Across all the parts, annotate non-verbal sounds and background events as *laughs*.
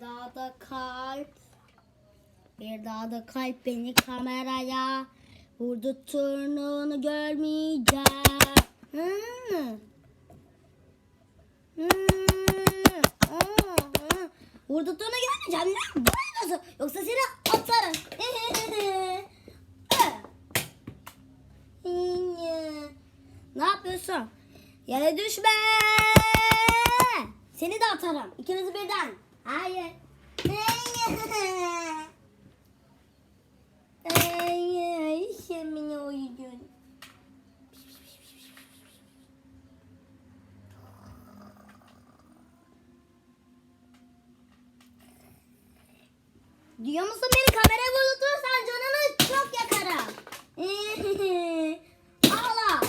Daha da kalp. Bir daha da kalp beni kameraya vurdurttuğunu görmeyeceğim. Hı. Hı. Hı. Hı. Vurdurttuğunu görmeyeceğim. Ne? Bu nasıl? Yoksa seni atarım. *laughs* ne yapıyorsun? Yere düşme. Seni de atarım. İkinizi birden. Hayır. Hayır. Sen beni uyudun. Diyor musun beni kameraya vurdurtursan canını çok yakarım. Ağla.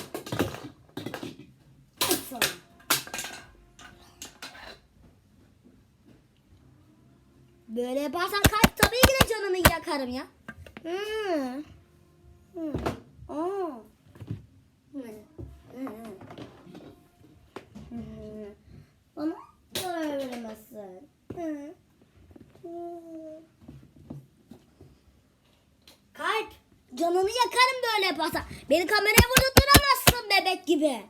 Nasıl? Böyle yaparsan kalp tabii ki de canını yakarım ya. Hmm. Hmm. Hmm. Hmm. Hmm. Bana zarar veremezsin. Hmm. Hmm. Kalp canını yakarım böyle yaparsan. Beni kameraya vurdurtamazsın bebek gibi.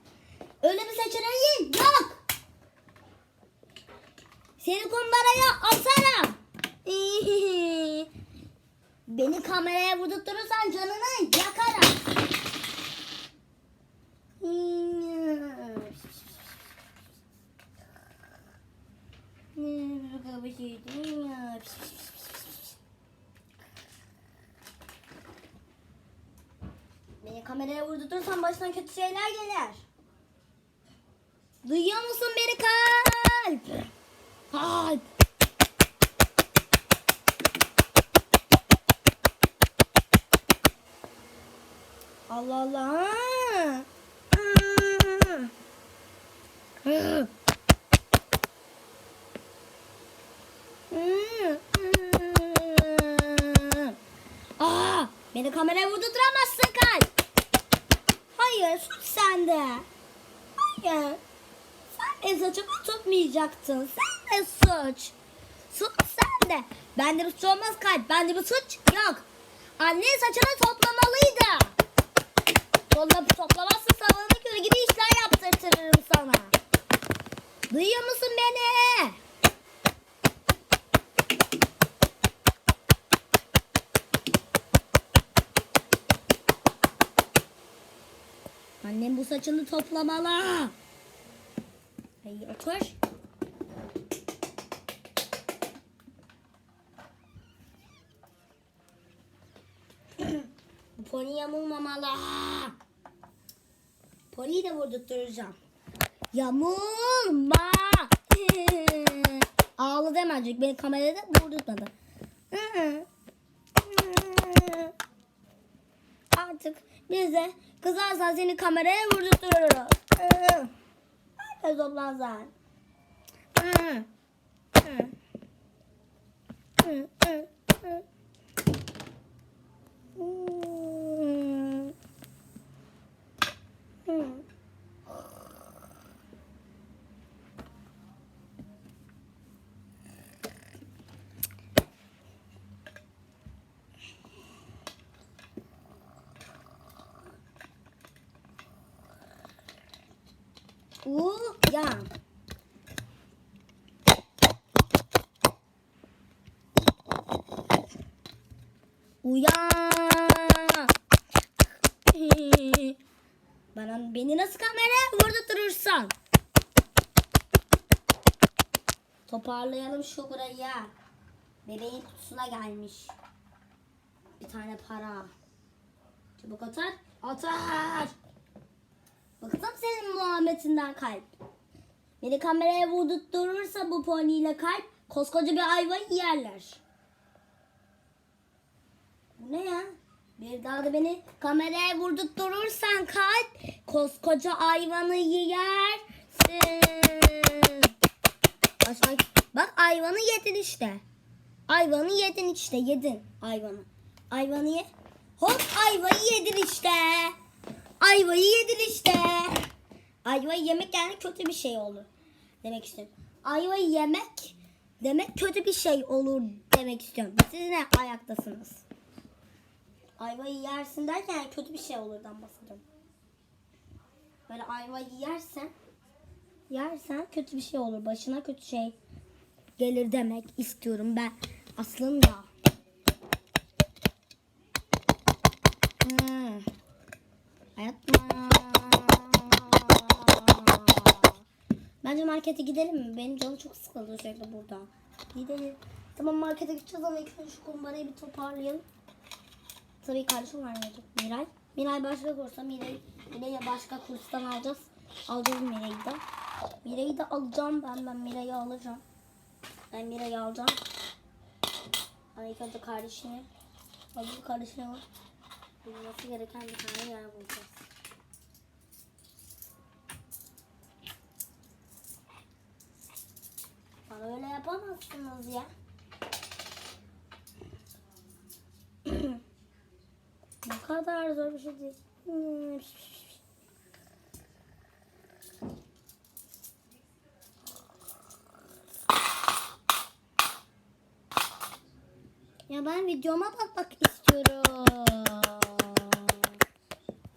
Öyle bir seçeneğin yok. Seni kumbaraya atarım. *laughs* Beni kameraya vurdurturursan canını yakarım. Beni kameraya vurdurtursan başına kötü şeyler gelir. Duyuyor musun beni kalp? Kalp. Allah Allah. Aa, beni kameraya vurdurtamazsın kalp. Hayır, suç sende. Hayır. Sen benim saçımı tutmayacaktın. Sen de suç. Suç sende. Bende bir suç olmaz kalp. Bende bir suç yok. Annen saçını toplamalıydı. Topla, toplamazsa savunma göre gibi işler yaptırtırırım sana. Duyuyor musun beni? Annem bu saçını toplamalı. Hayır otur. Bu pony yamulmamalı. Pony'yi de vurdurtturacağım. Yamulma. Ağladı hemencik. Beni kamerada vurdurtmadı. Artık biz de kızarsan seni kameraya vurdurtururuz. Herkes toplansan. Uyan. Uyan. *laughs* Bana beni nasıl kameraya vurdurturursan. Toparlayalım şu burayı. Bebeğin kutusuna gelmiş. Bir tane para. Çabuk atar. Atar. Bıktım senin muhabbetinden kalp. Beni kameraya vurdurturursa bu poniyle kalp koskoca bir ayvayı yerler. Bu ne ya? Bir daha da beni kameraya vurdurturursan kalp koskoca ayvanı yersin. Bak ayvanı yedin işte. Ayvanı yedin işte yedin ayvanı. Ayvanı ye. Hop ayvayı yedin işte. Ayvayı yedin işte. Ayvayı yemek yani kötü bir şey olur. Demek istedim. Ayvayı yemek demek kötü bir şey olur demek istiyorum. Siz ne ayaktasınız? Ayvayı yersin derken kötü bir şey olurdan bahsediyorum. Böyle ayvayı yersen yersen kötü bir şey olur. Başına kötü şey gelir demek istiyorum ben aslında. Hmm. Bence markete gidelim mi? Benim canım çok sıkıldı sürekli burada. Gidelim. Tamam markete gideceğiz ama ilk önce şu kumbarayı bir toparlayalım. Tabii kardeşim var mıydı? Miray. Miray başka kursa Miray, Miray'ı başka kurstan alacağız. Alacağız Miray'ı da. Miray'ı da alacağım ben. Ben Miray'ı alacağım. Ben Miray'ı alacağım. Ama ilk önce kardeşini. Hazır kardeşine var. Bulması gereken bir tane yer bulacağız. Bana öyle yapamazsınız ya. *clears throat* ne kadar zor bir şey değil. Ya ben videoma bakmak istiyorum.